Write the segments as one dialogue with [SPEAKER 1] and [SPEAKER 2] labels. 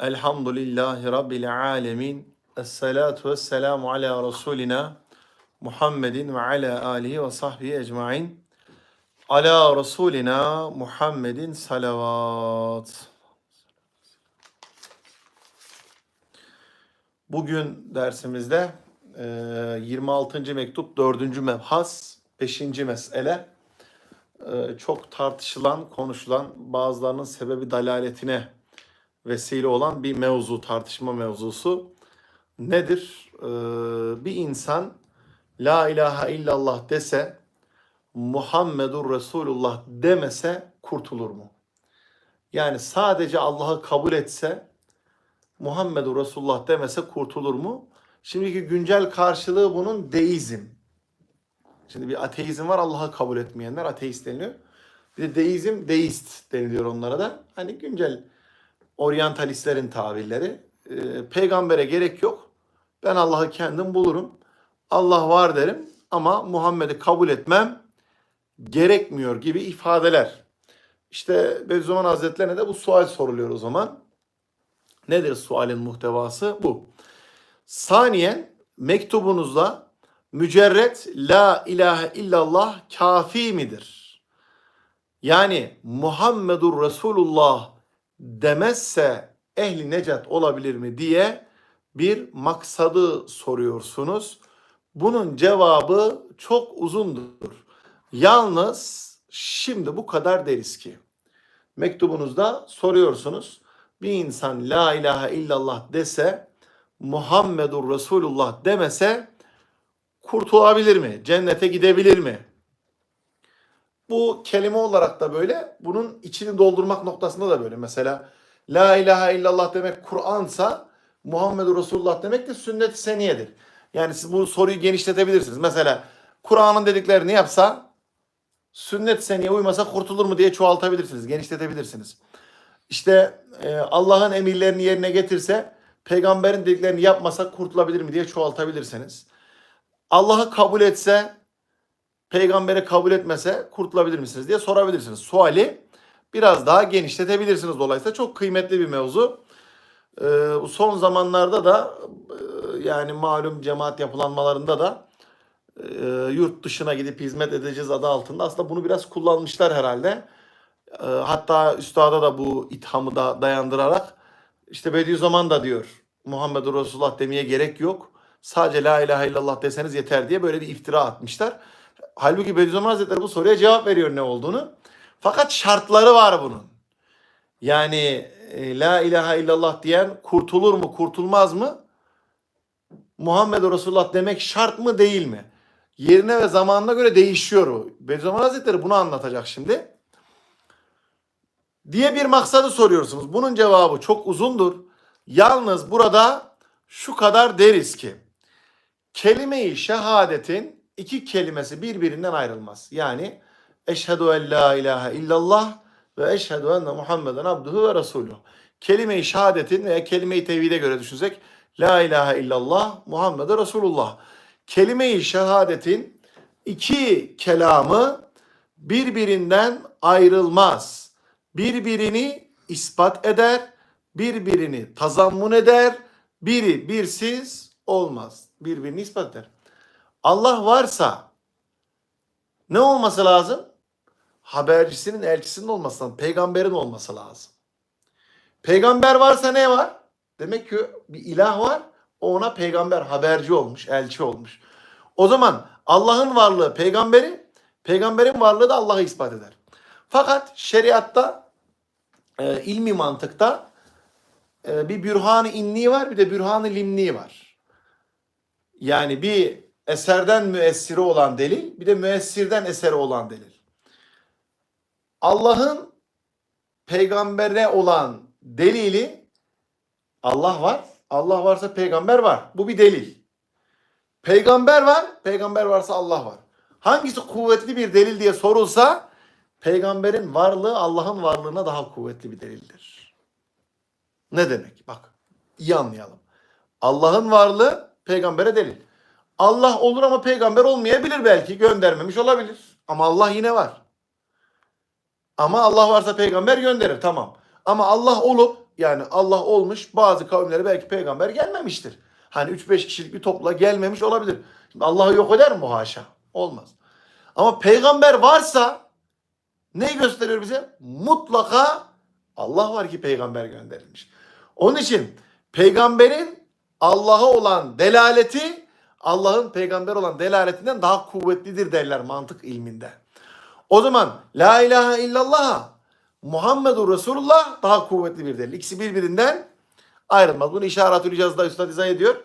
[SPEAKER 1] Elhamdülillahi Rabbil alemin. Esselatu vesselamu ala Resulina Muhammedin ve ala alihi ve sahbihi ecmain. Ala Resulina Muhammedin salavat. Bugün dersimizde e, 26. mektup 4. mebhas 5. mesele e, çok tartışılan, konuşulan bazılarının sebebi dalaletine vesile olan bir mevzu, tartışma mevzusu. Nedir? E, bir insan La ilahe illallah dese, Muhammedur Resulullah demese kurtulur mu? Yani sadece Allah'ı kabul etse, Muhammedur Resulullah demese kurtulur mu? Şimdiki güncel karşılığı bunun deizm. Şimdi bir ateizm var Allah'ı kabul etmeyenler ateist deniliyor. Bir de deizm, deist deniliyor onlara da. Hani güncel oryantalistlerin tabirleri. Ee, peygambere gerek yok. Ben Allah'ı kendim bulurum. Allah var derim ama Muhammed'i kabul etmem gerekmiyor gibi ifadeler. İşte Bediüzzaman Hazretlerine de bu sual soruluyor o zaman. Nedir sualin muhtevası? Bu. Saniyen mektubunuzda mücerret la ilahe illallah kafi midir? Yani Muhammedur Resulullah demezse ehli necat olabilir mi diye bir maksadı soruyorsunuz. Bunun cevabı çok uzundur. Yalnız şimdi bu kadar deriz ki mektubunuzda soruyorsunuz. Bir insan la ilahe illallah dese Muhammedur Resulullah demese kurtulabilir mi? Cennete gidebilir mi? Bu kelime olarak da böyle. Bunun içini doldurmak noktasında da böyle. Mesela La ilahe illallah demek Kur'ansa Muhammedur Resulullah demek de sünnet-i seniyedir. Yani siz bu soruyu genişletebilirsiniz. Mesela Kur'an'ın dediklerini yapsa sünnet-i seniye uymasa kurtulur mu diye çoğaltabilirsiniz, genişletebilirsiniz. İşte e, Allah'ın emirlerini yerine getirse peygamberin dediklerini yapmasa kurtulabilir mi diye çoğaltabilirsiniz. Allah'ı kabul etse, peygamberi kabul etmese kurtulabilir misiniz diye sorabilirsiniz. Suali biraz daha genişletebilirsiniz dolayısıyla çok kıymetli bir mevzu. Ee, son zamanlarda da e, yani malum cemaat yapılanmalarında da e, yurt dışına gidip hizmet edeceğiz adı altında aslında bunu biraz kullanmışlar herhalde. E, hatta üstada da bu ithamı da dayandırarak işte Bediüzzaman da diyor Muhammedur Resulullah demeye gerek yok. Sadece la ilahe illallah deseniz yeter diye böyle bir iftira atmışlar. Halbuki Bediüzzaman Hazretleri bu soruya cevap veriyor ne olduğunu. Fakat şartları var bunun. Yani e, la ilahe illallah diyen kurtulur mu kurtulmaz mı? Muhammed Resulullah demek şart mı değil mi? Yerine ve zamanına göre değişiyor. Bediüzzaman Hazretleri bunu anlatacak şimdi. Diye bir maksadı soruyorsunuz. Bunun cevabı çok uzundur. Yalnız burada şu kadar deriz ki kelime-i şehadetin iki kelimesi birbirinden ayrılmaz. Yani eşhedü en la ilahe illallah ve eşhedü enne Muhammeden abduhu ve resuluhu. Kelime-i şehadetin veya kelime-i tevhide göre düşünsek la ilahe illallah Muhammeden Resulullah. Kelime-i şehadetin iki kelamı birbirinden ayrılmaz. Birbirini ispat eder, birbirini tazammun eder, biri birsiz olmaz. Birbirini ispat eder. Allah varsa ne olması lazım? Habercisinin, elçisinin olması lazım. Peygamberin olması lazım. Peygamber varsa ne var? Demek ki bir ilah var. O ona peygamber, haberci olmuş, elçi olmuş. O zaman Allah'ın varlığı peygamberi, peygamberin varlığı da Allah'ı ispat eder. Fakat şeriatta, e, ilmi mantıkta e, bir bürhan-ı inni var, bir de bürhan-ı limni var. Yani bir eserden müessiri olan delil, bir de müessirden eseri olan delil. Allah'ın peygambere olan delili Allah var. Allah varsa peygamber var. Bu bir delil. Peygamber var. Peygamber varsa Allah var. Hangisi kuvvetli bir delil diye sorulsa peygamberin varlığı Allah'ın varlığına daha kuvvetli bir delildir. Ne demek? Bak iyi anlayalım. Allah'ın varlığı peygambere delil. Allah olur ama peygamber olmayabilir belki. Göndermemiş olabilir. Ama Allah yine var. Ama Allah varsa peygamber gönderir tamam. Ama Allah olup Yani Allah olmuş bazı kavimlere belki peygamber gelmemiştir. Hani 3-5 kişilik bir topla gelmemiş olabilir. Şimdi Allah'ı yok eder mi haşa? Olmaz. Ama peygamber varsa ne gösteriyor bize? Mutlaka Allah var ki peygamber gönderilmiş. Onun için peygamberin Allah'a olan delaleti Allah'ın peygamber olan delaletinden daha kuvvetlidir derler mantık ilminde. O zaman la ilahe illallah Muhammedur Resulullah daha kuvvetli bir delil. İkisi birbirinden ayrılmaz. Bunu işaretül icazda üstad izah ediyor.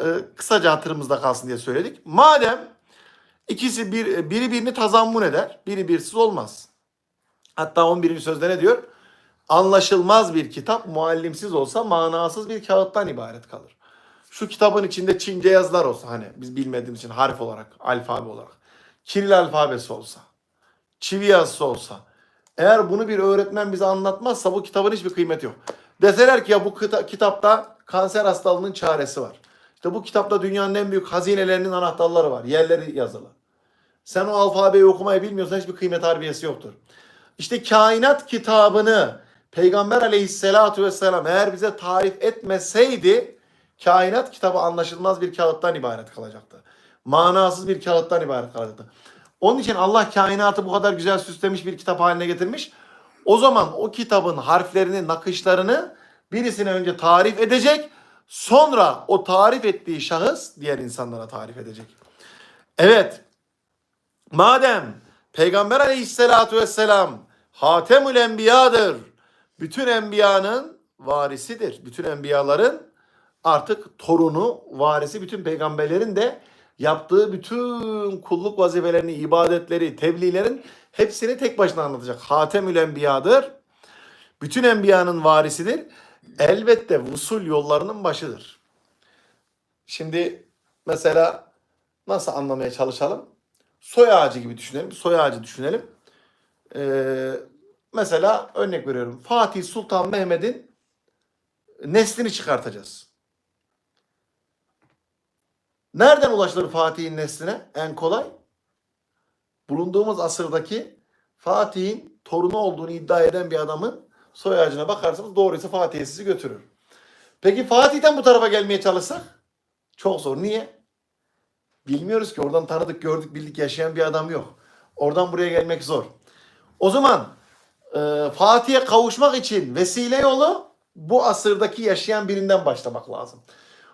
[SPEAKER 1] Ee, kısaca hatırımızda kalsın diye söyledik. Madem ikisi bir, biri birini tazammun eder, biri birsiz olmaz. Hatta 11. sözde ne diyor? Anlaşılmaz bir kitap muallimsiz olsa manasız bir kağıttan ibaret kalır. Şu kitabın içinde Çince yazılar olsa hani biz bilmediğimiz için harf olarak, alfabe olarak. Kiril alfabesi olsa, çivi yazısı olsa. Eğer bunu bir öğretmen bize anlatmazsa bu kitabın hiçbir kıymeti yok. Deseler ki ya bu kita- kitapta kanser hastalığının çaresi var. İşte bu kitapta dünyanın en büyük hazinelerinin anahtarları var. Yerleri yazılı. Sen o alfabeyi okumayı bilmiyorsan hiçbir kıymet harbiyesi yoktur. İşte kainat kitabını Peygamber aleyhissalatu vesselam eğer bize tarif etmeseydi kainat kitabı anlaşılmaz bir kağıttan ibaret kalacaktı. Manasız bir kağıttan ibaret kalacaktı. Onun için Allah kainatı bu kadar güzel süslemiş bir kitap haline getirmiş. O zaman o kitabın harflerini, nakışlarını birisine önce tarif edecek. Sonra o tarif ettiği şahıs diğer insanlara tarif edecek. Evet. Madem Peygamber aleyhissalatu vesselam Hatemül Enbiya'dır. Bütün enbiyanın varisidir. Bütün enbiyaların artık torunu, varisi bütün peygamberlerin de yaptığı bütün kulluk vazifelerini, ibadetleri, tebliğlerin hepsini tek başına anlatacak. Hatemül Enbiya'dır. Bütün enbiyanın varisidir. Elbette vusul yollarının başıdır. Şimdi mesela nasıl anlamaya çalışalım? Soy ağacı gibi düşünelim. Soy ağacı düşünelim. Ee, mesela örnek veriyorum. Fatih Sultan Mehmet'in neslini çıkartacağız. Nereden ulaşılır Fatih'in nesline en kolay? Bulunduğumuz asırdaki Fatih'in torunu olduğunu iddia eden bir adamın soy ağacına bakarsanız doğruysa Fatih'e sizi götürür. Peki Fatih'ten bu tarafa gelmeye çalışsak? Çok zor. Niye? Bilmiyoruz ki oradan tanıdık, gördük, bildik yaşayan bir adam yok. Oradan buraya gelmek zor. O zaman e, Fatih'e kavuşmak için vesile yolu bu asırdaki yaşayan birinden başlamak lazım.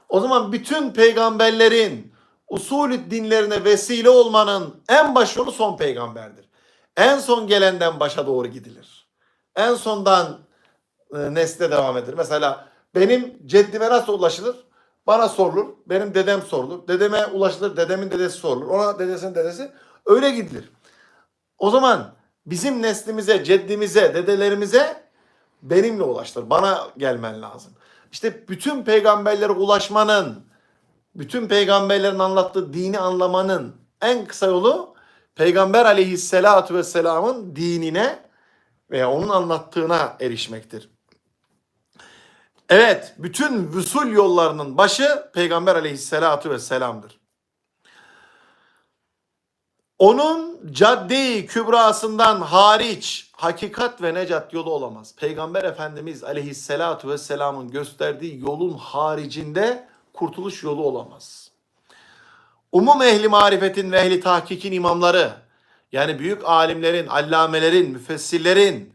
[SPEAKER 1] O zaman bütün peygamberlerin usulü dinlerine vesile olmanın en baş yolu son peygamberdir. En son gelenden başa doğru gidilir. En sondan e, nesle devam edilir. Mesela benim ceddime nasıl ulaşılır? Bana sorulur. Benim dedem sorulur. Dedeme ulaşılır. Dedemin dedesi sorulur. Ona dedesinin dedesi. Öyle gidilir. O zaman bizim neslimize, ceddimize, dedelerimize benimle ulaştır. Bana gelmen lazım. İşte bütün peygamberlere ulaşmanın, bütün peygamberlerin anlattığı dini anlamanın en kısa yolu Peygamber aleyhissalatu vesselamın dinine veya onun anlattığına erişmektir. Evet, bütün vüsul yollarının başı Peygamber aleyhissalatu vesselam'dır. Onun cadde-i kübrasından hariç hakikat ve necat yolu olamaz. Peygamber Efendimiz aleyhissalatu vesselamın gösterdiği yolun haricinde kurtuluş yolu olamaz. Umum ehli marifetin ve ehli tahkikin imamları, yani büyük alimlerin, allamelerin, müfessirlerin,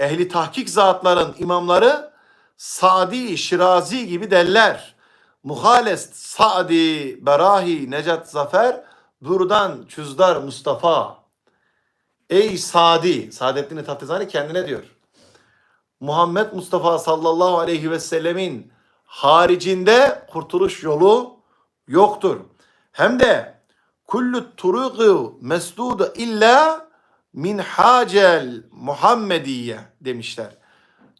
[SPEAKER 1] ehli tahkik zatların imamları Sadi, Şirazi gibi derler. Muhalest, Sadi, Berahi, Necat Zafer, Burdan, Çüzdar, Mustafa. Ey Sadi, Saadettin Taftizani kendine diyor. Muhammed Mustafa sallallahu aleyhi ve sellemin haricinde kurtuluş yolu yoktur. Hem de kullu turuqu mesdudu illa min hacel Muhammediye demişler.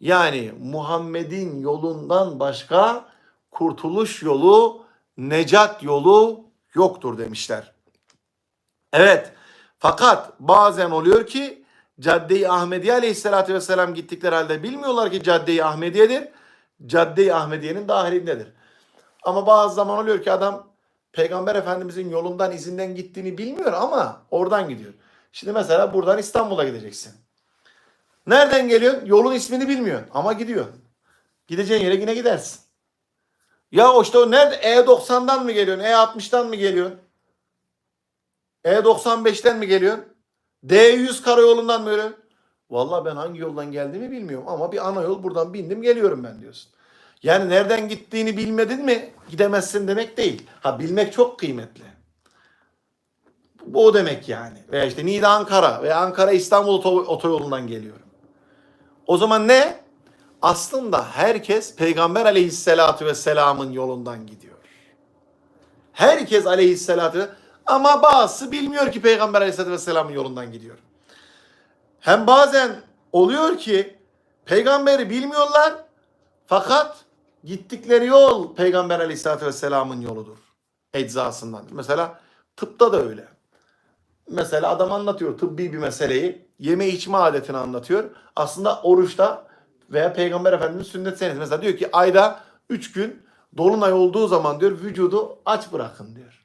[SPEAKER 1] Yani Muhammed'in yolundan başka kurtuluş yolu, necat yolu yoktur demişler. Evet. Fakat bazen oluyor ki Cadde-i Ahmediye aleyhissalatü vesselam gittikleri halde bilmiyorlar ki Cadde-i Ahmediye'dir. Cadde-i Ahmediye'nin dahilindedir. Ama bazı zaman oluyor ki adam Peygamber Efendimizin yolundan izinden gittiğini bilmiyor ama oradan gidiyor. Şimdi mesela buradan İstanbul'a gideceksin. Nereden geliyorsun? Yolun ismini bilmiyorsun ama gidiyorsun. Gideceğin yere yine gidersin. Ya işte o nerede? E90'dan mı geliyorsun? E60'dan mı geliyorsun? E95'ten mi geliyorsun? D100 karayolundan mı geliyorsun? Vallahi ben hangi yoldan geldiğimi bilmiyorum ama bir ana yol buradan bindim geliyorum ben diyorsun. Yani nereden gittiğini bilmedin mi gidemezsin demek değil. Ha bilmek çok kıymetli. Bu o demek yani. Veya işte Niğde Ankara veya Ankara İstanbul oto- otoyolundan geliyorum. O zaman ne? Aslında herkes Peygamber aleyhissalatü vesselamın yolundan gidiyor. Herkes aleyhissalatü ama bazısı bilmiyor ki Peygamber aleyhissalatü vesselamın yolundan gidiyor. Hem bazen oluyor ki peygamberi bilmiyorlar fakat gittikleri yol Peygamber aleyhissalatü vesselamın yoludur. Eczasından. Mesela tıpta da öyle. Mesela adam anlatıyor tıbbi bir meseleyi. Yeme içme adetini anlatıyor. Aslında oruçta veya Peygamber Efendimiz sünnet senesi. Mesela diyor ki ayda 3 gün dolunay olduğu zaman diyor vücudu aç bırakın diyor.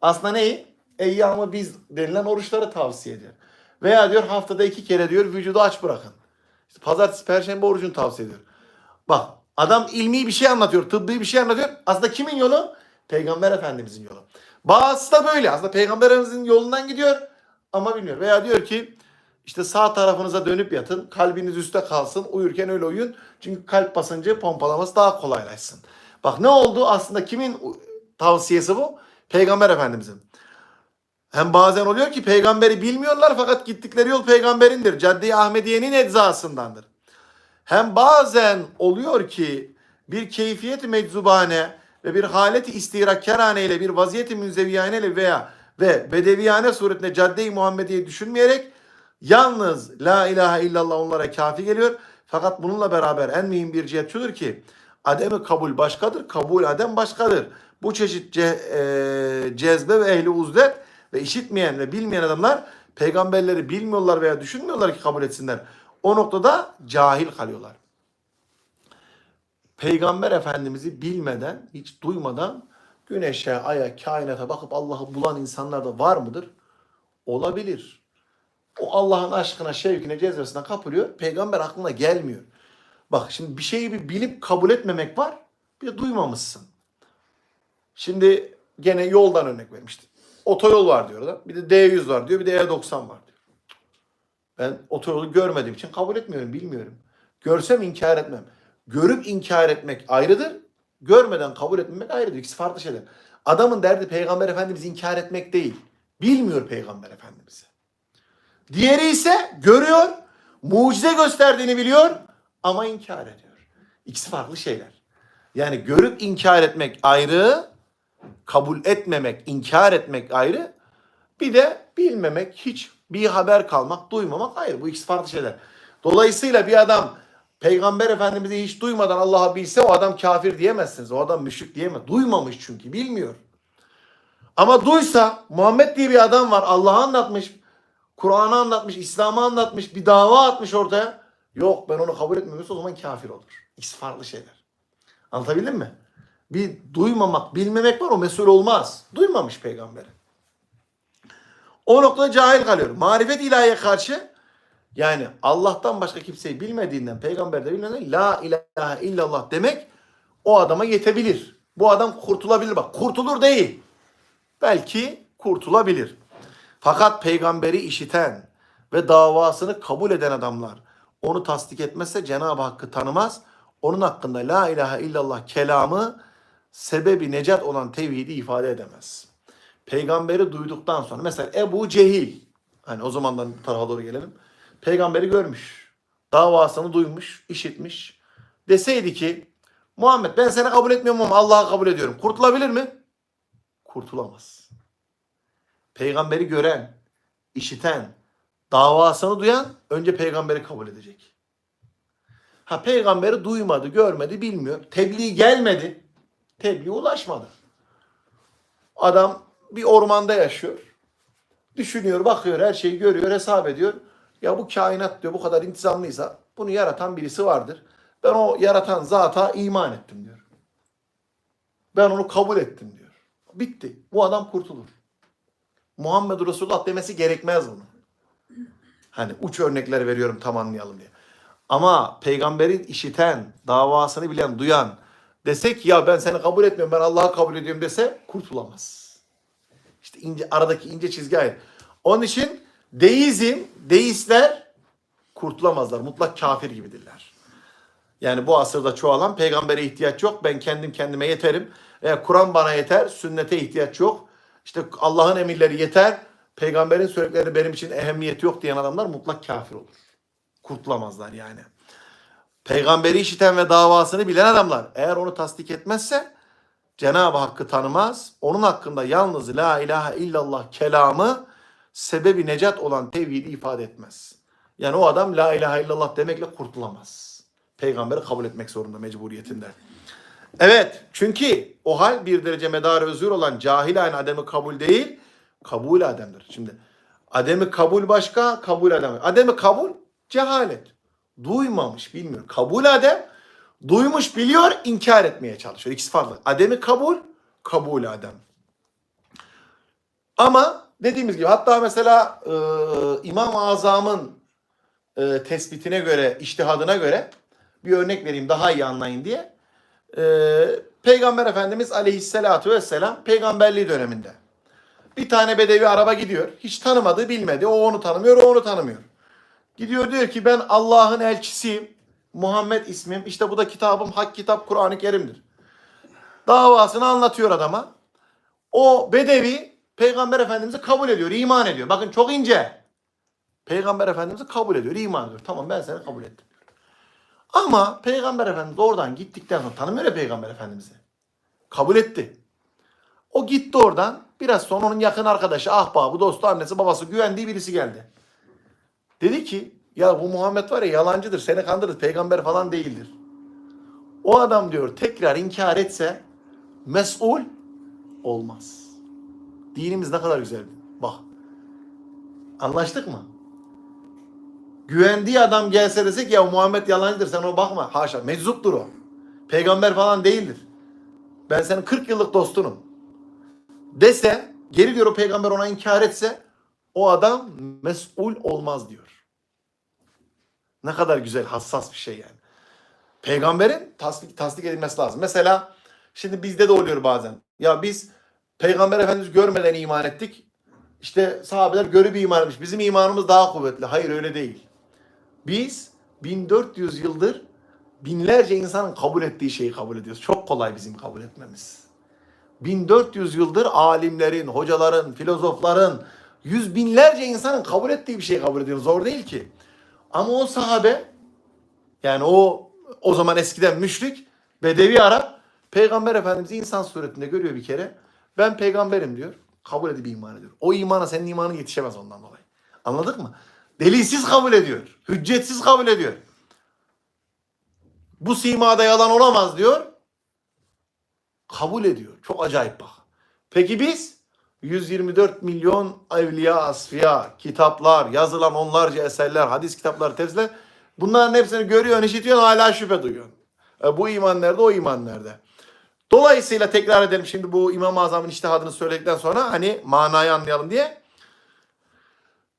[SPEAKER 1] Aslında neyi? Eyyamı biz denilen oruçları tavsiye ediyor. Veya diyor haftada iki kere diyor vücudu aç bırakın. İşte pazartesi, perşembe orucunu tavsiye ediyor. Bak adam ilmi bir şey anlatıyor, tıbbi bir şey anlatıyor. Aslında kimin yolu? Peygamber Efendimizin yolu. Bazısı da böyle. Aslında Peygamber Efendimizin yolundan gidiyor ama bilmiyor. Veya diyor ki işte sağ tarafınıza dönüp yatın, kalbiniz üstte kalsın, uyurken öyle uyuyun. Çünkü kalp basıncı pompalaması daha kolaylaşsın. Bak ne oldu? Aslında kimin tavsiyesi bu? Peygamber Efendimizin. Hem bazen oluyor ki peygamberi bilmiyorlar fakat gittikleri yol peygamberindir. Cadde-i Ahmediye'nin eczasındandır. Hem bazen oluyor ki bir keyfiyet meczubane ve bir haleti istirakkârane ile bir vaziyeti münzeviyane ile veya ve bedeviyane suretinde cadde-i Muhammediye düşünmeyerek yalnız la ilahe illallah onlara kafi geliyor. Fakat bununla beraber en mühim bir cihet şudur ki ademi kabul başkadır, kabul adem başkadır. Bu çeşit ce, e, cezbe ve ehli uzdet ve işitmeyen ve bilmeyen adamlar peygamberleri bilmiyorlar veya düşünmüyorlar ki kabul etsinler. O noktada cahil kalıyorlar. Peygamber Efendimiz'i bilmeden, hiç duymadan güneşe, aya, kainata bakıp Allah'ı bulan insanlar da var mıdır? Olabilir. O Allah'ın aşkına, şevkine, cezbesine kapılıyor. Peygamber aklına gelmiyor. Bak şimdi bir şeyi bir bilip kabul etmemek var. Bir de duymamışsın. Şimdi gene yoldan örnek vermiştim. Otoyol var diyor da. Bir de D100 var diyor. Bir de E90 var diyor. Ben otoyolu görmediğim için kabul etmiyorum, bilmiyorum. Görsem inkar etmem. Görüp inkar etmek ayrıdır. Görmeden kabul etmemek ayrıdır. İkisi farklı şeyler. Adamın derdi Peygamber Efendimiz'i inkar etmek değil. Bilmiyor Peygamber Efendimiz'i. Diğeri ise görüyor, mucize gösterdiğini biliyor ama inkar ediyor. İkisi farklı şeyler. Yani görüp inkar etmek ayrı, kabul etmemek, inkar etmek ayrı. Bir de bilmemek, hiç bir haber kalmak, duymamak ayrı. Bu ikisi farklı şeyler. Dolayısıyla bir adam Peygamber Efendimiz'i hiç duymadan Allah'a bilse o adam kafir diyemezsiniz. O adam müşrik diyemez. Duymamış çünkü, bilmiyor. Ama duysa Muhammed diye bir adam var. Allah'ı anlatmış, Kur'an'ı anlatmış, İslam'ı anlatmış, bir dava atmış ortaya. Yok ben onu kabul etmiyorsa o zaman kafir olur. İkisi farklı şeyler. Anlatabildim mi? Bir duymamak, bilmemek var o mesul olmaz. Duymamış peygamberi. O noktada cahil kalıyor. Marifet ilahiye karşı yani Allah'tan başka kimseyi bilmediğinden, peygamber de bilmediğinden la ilahe illallah demek o adama yetebilir. Bu adam kurtulabilir. Bak kurtulur değil. Belki kurtulabilir. Fakat peygamberi işiten ve davasını kabul eden adamlar onu tasdik etmezse Cenab-ı Hakk'ı tanımaz. Onun hakkında la ilahe illallah kelamı sebebi necat olan tevhidi ifade edemez. Peygamberi duyduktan sonra mesela Ebu Cehil hani o zamandan tarafa doğru gelelim. Peygamberi görmüş. Davasını duymuş, işitmiş. Deseydi ki Muhammed ben seni kabul etmiyorum ama Allah'ı kabul ediyorum. Kurtulabilir mi? Kurtulamaz. Peygamberi gören, işiten, davasını duyan önce peygamberi kabul edecek. Ha peygamberi duymadı, görmedi, bilmiyor. Tebliğ gelmedi. Tebliğ ulaşmadı. Adam bir ormanda yaşıyor. Düşünüyor, bakıyor, her şeyi görüyor, hesap ediyor. Ya bu kainat diyor bu kadar intizamlıysa bunu yaratan birisi vardır. Ben o yaratan zata iman ettim diyor. Ben onu kabul ettim diyor. Bitti. Bu adam kurtulur. Muhammed Resulullah demesi gerekmez bunu. Hani uç örnekler veriyorum tam anlayalım diye. Ama peygamberin işiten, davasını bilen, duyan desek ya ben seni kabul etmiyorum ben Allah'ı kabul ediyorum dese kurtulamaz. İşte ince, aradaki ince çizgi ayrı. Onun için deizm, deistler kurtulamazlar. Mutlak kafir gibidirler. Yani bu asırda çoğalan peygambere ihtiyaç yok. Ben kendim kendime yeterim. Veya Kur'an bana yeter. Sünnete ihtiyaç yok. İşte Allah'ın emirleri yeter. Peygamberin söyledikleri benim için ehemmiyeti yok diyen adamlar mutlak kafir olur. Kurtulamazlar yani. Peygamberi işiten ve davasını bilen adamlar eğer onu tasdik etmezse Cenab-ı Hakk'ı tanımaz. Onun hakkında yalnız la ilahe illallah kelamı sebebi necat olan tevhidi ifade etmez. Yani o adam la ilahe illallah demekle kurtulamaz. Peygamberi kabul etmek zorunda mecburiyetinde. Evet çünkü o hal bir derece medar özür olan cahil aynı ademi kabul değil, kabul ademdir. Şimdi ademi kabul başka, kabul adem. Ademi kabul cehalet. Duymamış, bilmiyor. Kabul adem, duymuş, biliyor, inkar etmeye çalışıyor. İkisi farklı. Ademi kabul, kabul adem. Ama dediğimiz gibi hatta mesela e, İmam-ı Azam'ın e, tespitine göre, iştihadına göre bir örnek vereyim daha iyi anlayın diye. E, Peygamber Efendimiz aleyhissalatu vesselam peygamberliği döneminde. Bir tane bedevi araba gidiyor. Hiç tanımadı, bilmedi. O onu tanımıyor, o onu tanımıyor. Gidiyor diyor ki ben Allah'ın elçisiyim. Muhammed ismim. İşte bu da kitabım, hak kitap Kur'an-ı Kerim'dir. Davasını anlatıyor adama. O bedevi Peygamber Efendimiz'i kabul ediyor, iman ediyor. Bakın çok ince. Peygamber Efendimiz'i kabul ediyor, iman ediyor. Tamam ben seni kabul ettim. Ama Peygamber Efendimiz oradan gittikten sonra tanımıyor ya Peygamber Efendimiz'i. Kabul etti. O gitti oradan. Biraz sonra onun yakın arkadaşı, ahbabı, dostu, annesi, babası güvendiği birisi geldi. Dedi ki ya bu Muhammed var ya yalancıdır, seni kandırır, peygamber falan değildir. O adam diyor tekrar inkar etse mesul olmaz. Dinimiz ne kadar güzel. Bak. Anlaştık mı? Güvendiği adam gelse desek ya Muhammed yalancıdır sen ona bakma. Haşa meczuptur o. Peygamber falan değildir. Ben senin 40 yıllık dostunum. Dese geri diyor o peygamber ona inkar etse o adam mesul olmaz diyor. Ne kadar güzel hassas bir şey yani. Peygamberin tasdik, tasdik edilmesi lazım. Mesela şimdi bizde de oluyor bazen. Ya biz Peygamber Efendimiz görmeden iman ettik. İşte sahabeler görüp iman etmiş. Bizim imanımız daha kuvvetli. Hayır öyle değil. Biz 1400 yıldır binlerce insanın kabul ettiği şeyi kabul ediyoruz. Çok kolay bizim kabul etmemiz. 1400 yıldır alimlerin, hocaların, filozofların, yüz binlerce insanın kabul ettiği bir şeyi kabul ediyoruz. Zor değil ki. Ama o sahabe yani o o zaman eskiden müşrik Bedevi Arap Peygamber Efendimiz'i insan suretinde görüyor bir kere. Ben peygamberim diyor. Kabul edip iman ediyor. O imana senin imanın yetişemez ondan dolayı. Anladık mı? Delilsiz kabul ediyor. Hüccetsiz kabul ediyor. Bu simada yalan olamaz diyor. Kabul ediyor. Çok acayip bak. Peki biz 124 milyon evliya, asfiya, kitaplar, yazılan onlarca eserler, hadis kitapları, tefsirler. Bunların hepsini görüyorsun, işitiyorsun, hala şüphe duyuyorsun. E, bu iman nerede, o iman nerede? Dolayısıyla tekrar edelim şimdi bu İmam-ı Azam'ın iştihadını söyledikten sonra hani manayı anlayalım diye.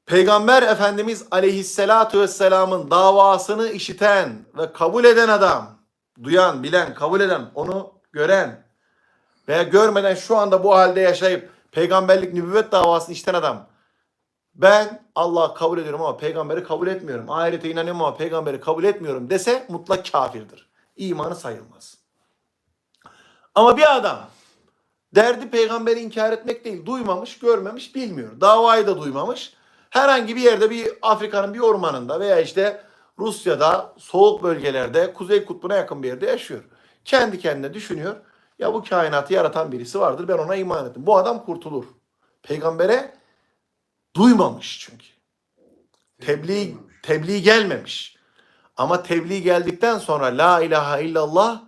[SPEAKER 1] Peygamber Efendimiz Aleyhisselatü Vesselam'ın davasını işiten ve kabul eden adam, duyan, bilen, kabul eden, onu gören veya görmeden şu anda bu halde yaşayıp peygamberlik nübüvvet davasını işiten adam ben Allah'ı kabul ediyorum ama peygamberi kabul etmiyorum. Ahirete inanıyorum ama peygamberi kabul etmiyorum dese mutlak kafirdir. İmanı sayılmaz. Ama bir adam derdi peygamberi inkar etmek değil. Duymamış, görmemiş, bilmiyor. Davayı da duymamış. Herhangi bir yerde bir Afrika'nın bir ormanında veya işte Rusya'da soğuk bölgelerde Kuzey Kutbu'na yakın bir yerde yaşıyor. Kendi kendine düşünüyor. Ya bu kainatı yaratan birisi vardır ben ona iman ettim. Bu adam kurtulur. Peygambere duymamış çünkü. Tebliğ, tebliğ gelmemiş. Ama tebliğ geldikten sonra la ilahe illallah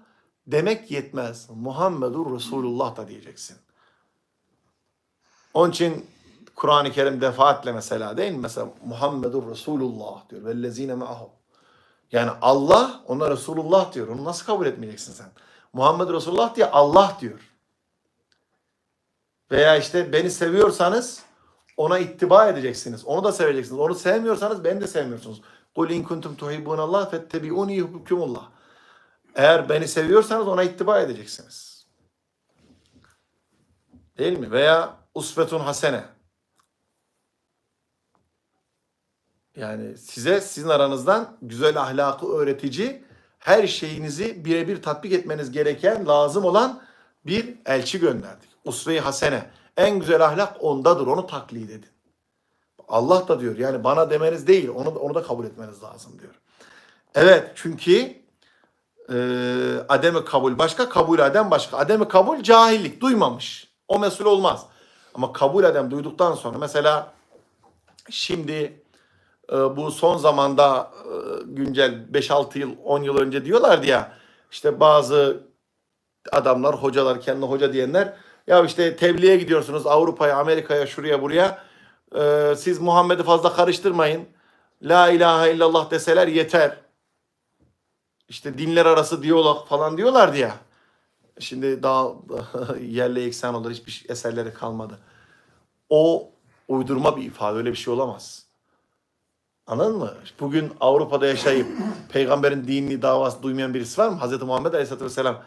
[SPEAKER 1] demek yetmez. Muhammedur Resulullah da diyeceksin. Onun için Kur'an-ı Kerim defaatle mesela değil mi? Mesela Muhammedur Resulullah diyor. Vellezine me'ahu. Yani Allah ona Resulullah diyor. Onu nasıl kabul etmeyeceksin sen? Muhammed Resulullah diye Allah diyor. Veya işte beni seviyorsanız ona ittiba edeceksiniz. Onu da seveceksiniz. Onu sevmiyorsanız beni de sevmiyorsunuz. Kul in kuntum tuhibbunallah fettebi'uni yuhibbukumullah. Eğer beni seviyorsanız ona ittiba edeceksiniz. Değil mi? Veya usvetun hasene. Yani size sizin aranızdan güzel ahlakı öğretici her şeyinizi birebir tatbik etmeniz gereken lazım olan bir elçi gönderdik. Usve-i hasene. En güzel ahlak ondadır. Onu taklit edin. Allah da diyor yani bana demeniz değil onu, onu da kabul etmeniz lazım diyor. Evet çünkü e, ademi kabul başka kabul adem başka. Ademi kabul cahillik duymamış. O mesul olmaz. Ama kabul adem duyduktan sonra mesela şimdi e, bu son zamanda e, güncel 5-6 yıl 10 yıl önce diyorlardı ya işte bazı adamlar hocalar kendine hoca diyenler ya işte tebliğe gidiyorsunuz Avrupa'ya Amerika'ya şuraya buraya. Ee, siz Muhammed'i fazla karıştırmayın. La ilahe illallah deseler yeter. İşte dinler arası diyalog falan diyorlardı ya. Şimdi daha yerle eksen olur hiçbir eserleri kalmadı. O uydurma bir ifade öyle bir şey olamaz Anladın mı? Bugün Avrupa'da yaşayıp peygamberin dinini davası duymayan birisi var mı? Hazreti Muhammed Aleyhisselatü Vesselam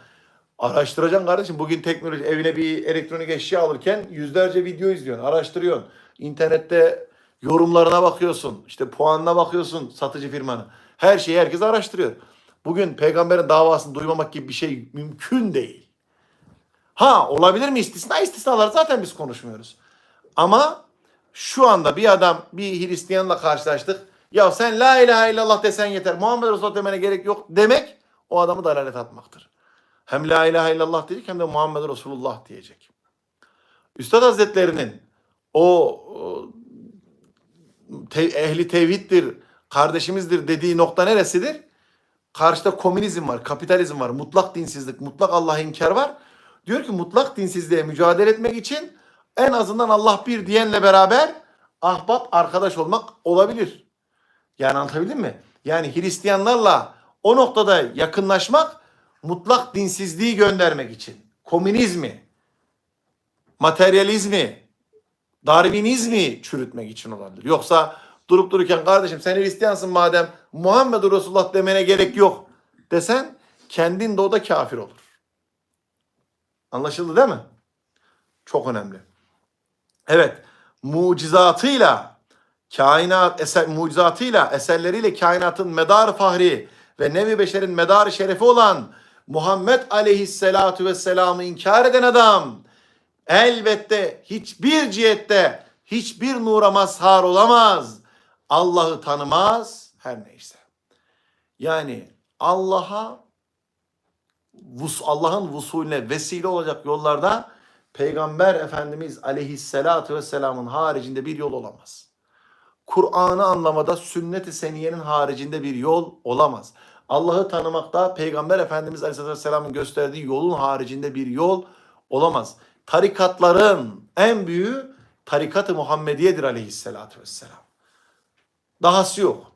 [SPEAKER 1] araştıracaksın kardeşim. Bugün teknoloji evine bir elektronik eşya alırken yüzlerce video izliyorsun, araştırıyorsun. İnternette yorumlarına bakıyorsun, işte puanına bakıyorsun satıcı firmanın. Her şeyi herkes araştırıyor. Bugün peygamberin davasını duymamak gibi bir şey mümkün değil. Ha olabilir mi istisna? İstisnalar zaten biz konuşmuyoruz. Ama şu anda bir adam bir Hristiyanla karşılaştık. Ya sen la ilahe illallah desen yeter. Muhammed Resulullah demene gerek yok demek o adamı dalalet atmaktır. Hem la ilahe illallah diyecek hem de Muhammed Resulullah diyecek. Üstad Hazretlerinin o, te- ehli tevhiddir, kardeşimizdir dediği nokta neresidir? Karşıda komünizm var, kapitalizm var, mutlak dinsizlik, mutlak Allah'a inkar var. Diyor ki mutlak dinsizliğe mücadele etmek için en azından Allah bir diyenle beraber ahbap arkadaş olmak olabilir. Yani anlatabildim mi? Yani Hristiyanlarla o noktada yakınlaşmak mutlak dinsizliği göndermek için. Komünizmi, materyalizmi, Darwinizmi çürütmek için olabilir. Yoksa durup dururken kardeşim sen Hristiyansın madem Muhammed Resulullah demene gerek yok desen kendin de o da kafir olur. Anlaşıldı değil mi? Çok önemli. Evet, mucizatıyla kainat eser mucizatıyla eserleriyle kainatın medar fahri ve nevi beşerin medar şerefi olan Muhammed aleyhisselatu vesselam'ı inkar eden adam elbette hiçbir cihette hiçbir nura mazhar olamaz. Allah'ı tanımaz her neyse. Yani Allah'a Allah'ın vusulüne vesile olacak yollarda Peygamber Efendimiz Aleyhisselatü Vesselam'ın haricinde bir yol olamaz. Kur'an'ı anlamada sünnet-i seniyenin haricinde bir yol olamaz. Allah'ı tanımakta Peygamber Efendimiz Aleyhisselatü Vesselam'ın gösterdiği yolun haricinde bir yol olamaz. Tarikatların en büyüğü tarikat-ı Muhammediye'dir Aleyhisselatü Vesselam. Dahası yok.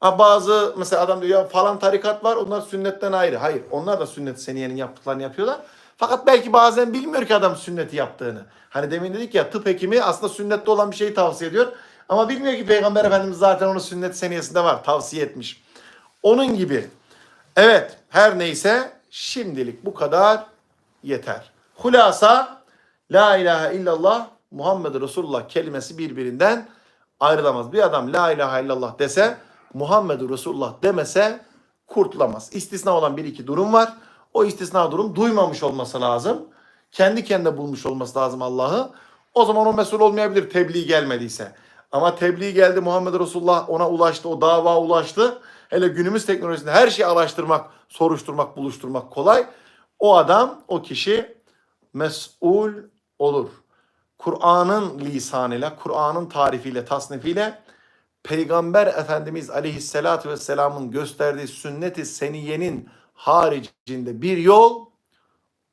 [SPEAKER 1] Ha bazı mesela adam diyor ya falan tarikat var onlar sünnetten ayrı. Hayır onlar da sünnet seniyenin yaptıklarını yapıyorlar. Fakat belki bazen bilmiyor ki adam sünneti yaptığını. Hani demin dedik ya tıp hekimi aslında sünnette olan bir şeyi tavsiye ediyor. Ama bilmiyor ki Peygamber Efendimiz zaten onu sünnet seniyesinde var tavsiye etmiş. Onun gibi. Evet her neyse şimdilik bu kadar yeter. Hulasa La ilahe illallah Muhammed Resulullah kelimesi birbirinden ayrılamaz. Bir adam la ilahe illallah dese Muhammed Resulullah demese kurtulamaz. İstisna olan bir iki durum var. O istisna durum duymamış olması lazım. Kendi kendine bulmuş olması lazım Allah'ı. O zaman o mesul olmayabilir tebliğ gelmediyse. Ama tebliğ geldi Muhammed Resulullah ona ulaştı, o dava ulaştı. Hele günümüz teknolojisinde her şeyi araştırmak, soruşturmak, buluşturmak kolay. O adam, o kişi mesul olur. Kur'an'ın lisanıyla, Kur'an'ın tarifiyle, tasnifiyle Peygamber Efendimiz Aleyhisselatü Vesselam'ın gösterdiği sünnet-i seniyenin haricinde bir yol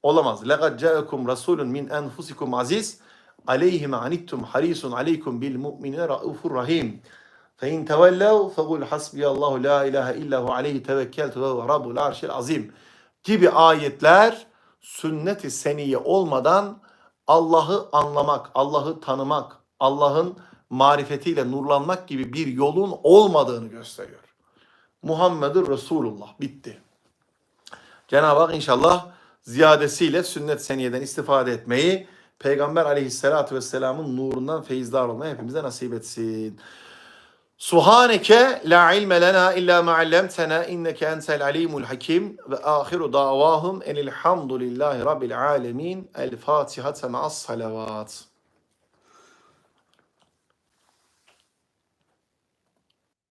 [SPEAKER 1] olamaz. لَقَدْ جَاءَكُمْ رَسُولٌ مِنْ أَنْفُسِكُمْ عَزِيزٌ عَلَيْهِ مَا عَنِتُّمْ حَرِيصٌ عَلَيْكُمْ بِالْمُؤْمِنِينَ رَؤُوفٌ رَحِيمٌ فَاِنْ تَوَلَّوْا فَقُلْ حَسْبِيَ اللّٰهُ لَا اِلَٰهَ اِلَّا هُ عَلَيْهِ تَوَكَّلْتُ وَهُوَ رَبُّ الْعَرْشِ الْعَظِيمِ gibi ayetler sünnet-i seniye olmadan Allah'ı anlamak, Allah'ı tanımak, Allah'ın marifetiyle nurlanmak gibi bir yolun olmadığını gösteriyor. Muhammedur Resulullah. Bitti. Cenab-ı Hak inşallah ziyadesiyle sünnet seniyeden istifade etmeyi, Peygamber aleyhissalatü vesselamın nurundan feyizdar olmayı hepimize nasip etsin. Subhaneke la ilme lena illa ma allamtena inneke entel alimul hakim ve ahiru davahum enilhamdülillahi rabbil alemin. El Fatiha ma'as salavat.